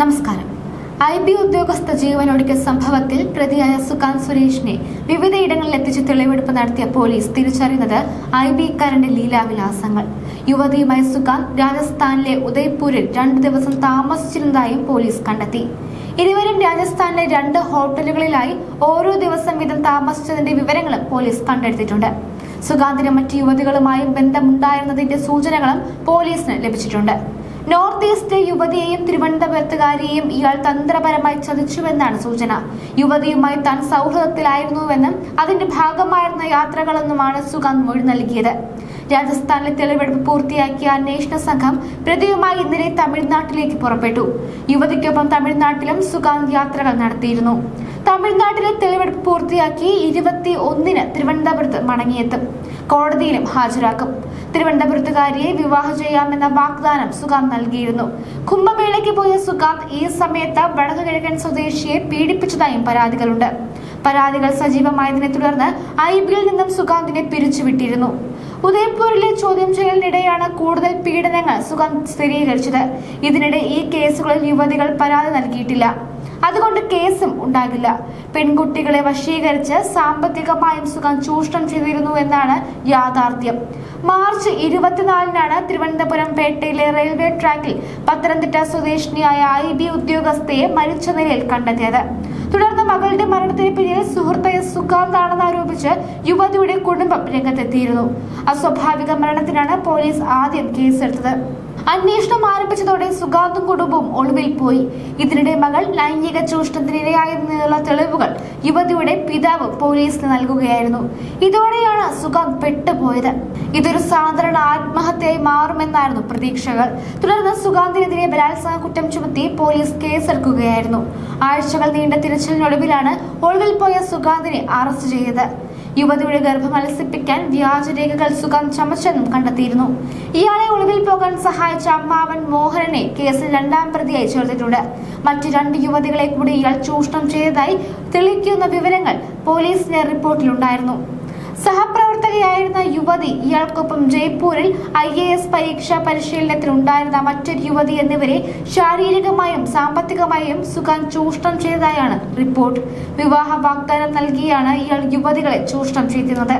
നമസ്കാരം. I B ഉദ്യോഗസ്ഥ ജീവനൊടുക്കിയ സംഭവത്തിൽ പ്രതിയായ സുകാന്ത് സുരേഷിനെ വിവിധയിടങ്ങളിൽ എത്തിച്ച് തെളിവെടുപ്പ് നടത്തിയ പോലീസ് തിരിച്ചറിയുന്നത് ഐ ബിക്കാരന്റെ ലീലാവിലാസങ്ങൾ യുവതിയുമായ സുകാന്ത് രാജസ്ഥാനിലെ ഉദയ്പൂരിൽ രണ്ടു ദിവസം താമസിച്ചിരുന്നതായും പോലീസ് കണ്ടെത്തി. ഇരുവരും രാജസ്ഥാനിലെ രണ്ട് ഹോട്ടലുകളിലായി ഓരോ ദിവസം വീതം താമസിച്ചതിന്റെ വിവരങ്ങളും പോലീസ് കണ്ടെടുത്തിട്ടുണ്ട്. സുഗാന്തിന് മറ്റ് യുവതികളുമായും ബന്ധമുണ്ടായിരുന്നതിന്റെ സൂചനകളും പോലീസിന് ലഭിച്ചിട്ടുണ്ട്. നോർത്ത് ഈസ്റ്റ് യുവതിയെയും തിരുവനന്തപുരത്തുകാരിയെയും ഇയാൾ തന്ത്രപരമായി ചതിച്ചുവെന്നാണ് സൂചന. യുവതിയുമായി താൻ സൗഹൃദത്തിലായിരുന്നുവെന്നും അതിന്റെ ഭാഗമായിരുന്ന യാത്രകളെന്നുമാണ് സുഗാന്ത് മൊഴി നൽകിയത്. രാജസ്ഥാനിലെ തെളിവെടുപ്പ് പൂർത്തിയാക്കിയ അന്വേഷണ സംഘം പ്രതിയുമായി ഇന്നലെ തമിഴ്നാട്ടിലേക്ക് പുറപ്പെട്ടു. യുവതിക്കൊപ്പം തമിഴ്നാട്ടിലും സുഗാന്ത് യാത്രകൾ നടത്തിയിരുന്നു. തമിഴ്നാട്ടിലെ തെളിവെടുപ്പ് പൂർത്തിയാക്കി ഇരുപത്തി ഒന്നിന് തിരുവനന്തപുരത്ത് മടങ്ങിയെത്തും. കോടതിയിലും ഹാജരാക്കും. തിരുവനന്തപുരത്തുകാരിയെ വിവാഹം ചെയ്യാമെന്ന വാഗ്ദാനം സുഗാന്ത് നൽകിയിരുന്നു. കുംഭമേളയ്ക്ക് പോയ സുഗാന്ത് ഈ സമയത്ത് വടക്കു കിഴക്കൻ സ്വദേശിയെ പീഡിപ്പിച്ചതായും പരാതികളുണ്ട്. പരാതികൾ സജീവമായതിനെ തുടർന്ന് ഐ ബിയിൽ നിന്നും സുഗാന്തിനെ പിരിച്ചുവിട്ടിരുന്നു. ഉദയപൂരിലെ ചോദ്യം ചെയ്യലിനിടെയാണ് കൂടുതൽ പീഡനങ്ങൾ സുഗാന്ത് സ്ഥിരീകരിച്ചത്. ഇതിനിടെ ഈ കേസുകളിൽ യുവതികൾ പരാതി നൽകിയിട്ടില്ല. അതുകൊണ്ട് കേസും ഉണ്ടാകില്ല. പെൺകുട്ടികളെ വശീകരിച്ച് സാമ്പത്തികമായും സുഖം ചൂഷണം ചെയ്തിരുന്നു എന്നാണ് യാഥാർത്ഥ്യം. മാർച്ച് ഇരുപത്തിനാലിനാണ് തിരുവനന്തപുരം പേട്ടയിലെ റെയിൽവേ ട്രാക്കിൽ പത്തനംതിട്ട സ്വദേശിനിയായ ഐ ബി ഉദ്യോഗസ്ഥയെ മരിച്ച നിലയിൽ കണ്ടെത്തിയത്. തുടർന്ന് മകളുടെ മരണത്തിന് പിന്നിൽ സുഹൃത്തായ സുഖാന്താണെന്ന് ആരോപിച്ച് യുവതിയുടെ കുടുംബം രംഗത്തെത്തിയിരുന്നു. അസ്വാഭാവിക മരണത്തിനാണ് പോലീസ് ആദ്യം കേസെടുത്തത്. അന്വേഷണം ആരംഭിച്ചതോടെ സുഗാന്തും കുടുംബവും ഒളിവിൽ പോയി. ഇതിനിടെ മകൾ ലൈംഗിക ചൂഷണത്തിനിരയായെന്നുള്ള തെളിവുകൾ യുവതിയുടെ പിതാവ് പോലീസിന് നൽകുകയായിരുന്നു. ഇതോടെയാണ് സുഗാന്ത് പെട്ടുപോയത്. ഇതൊരു സാധാരണ ആത്മഹത്യയായി മാറുമെന്നായിരുന്നു പ്രതീക്ഷകൾ. തുടർന്ന് സുഗാന്തിനെതിരെ ബലാത്സംഗ കുറ്റം ചുമത്തി പോലീസ് കേസെടുക്കുകയായിരുന്നു. ആഴ്ചകൾ നീണ്ട തിരച്ചിലിനൊടുവിലാണ് ഒളിവിൽ പോയ സുഗാന്തിനെ അറസ്റ്റ് ചെയ്തത്. യുവതിയുടെ ഗർഭം അലസിപ്പിക്കാൻ വ്യാജരേഖകൾ സുഖം ചമച്ചെന്നും കണ്ടെത്തിയിരുന്നു. ഇയാളെ ഒളിവിൽ പോകാൻ സഹായിച്ച അമ്മാവൻ മോഹനനെ കേസിൽ രണ്ടാം പ്രതിയായി ചേർത്തിട്ടുണ്ട്. മറ്റു രണ്ട് യുവതികളെ കൂടി ഇയാൾ ചൂഷണം ചെയ്തതായി തെളിയിക്കുന്ന വിവരങ്ങൾ പോലീസിന്റെ റിപ്പോർട്ടിലുണ്ടായിരുന്നു. സഹപ്രവർത്തകയായിരുന്ന യുവതി ഇയാൾക്കൊപ്പം ജയ്പൂരിൽ ഐ എ എസ് പരീക്ഷാ പരിശീലനത്തിലുണ്ടായിരുന്ന മറ്റൊരു യുവതി എന്നിവരെ ശാരീരികമായും സാമ്പത്തികമായും സുഖാൻ ചൂഷണം ചെയ്തതായാണ് റിപ്പോർട്ട്. വിവാഹ വാഗ്ദാനം നൽകിയാണ് ഇയാൾ യുവതികളെ ചൂഷണം ചെയ്തിരുന്നത്.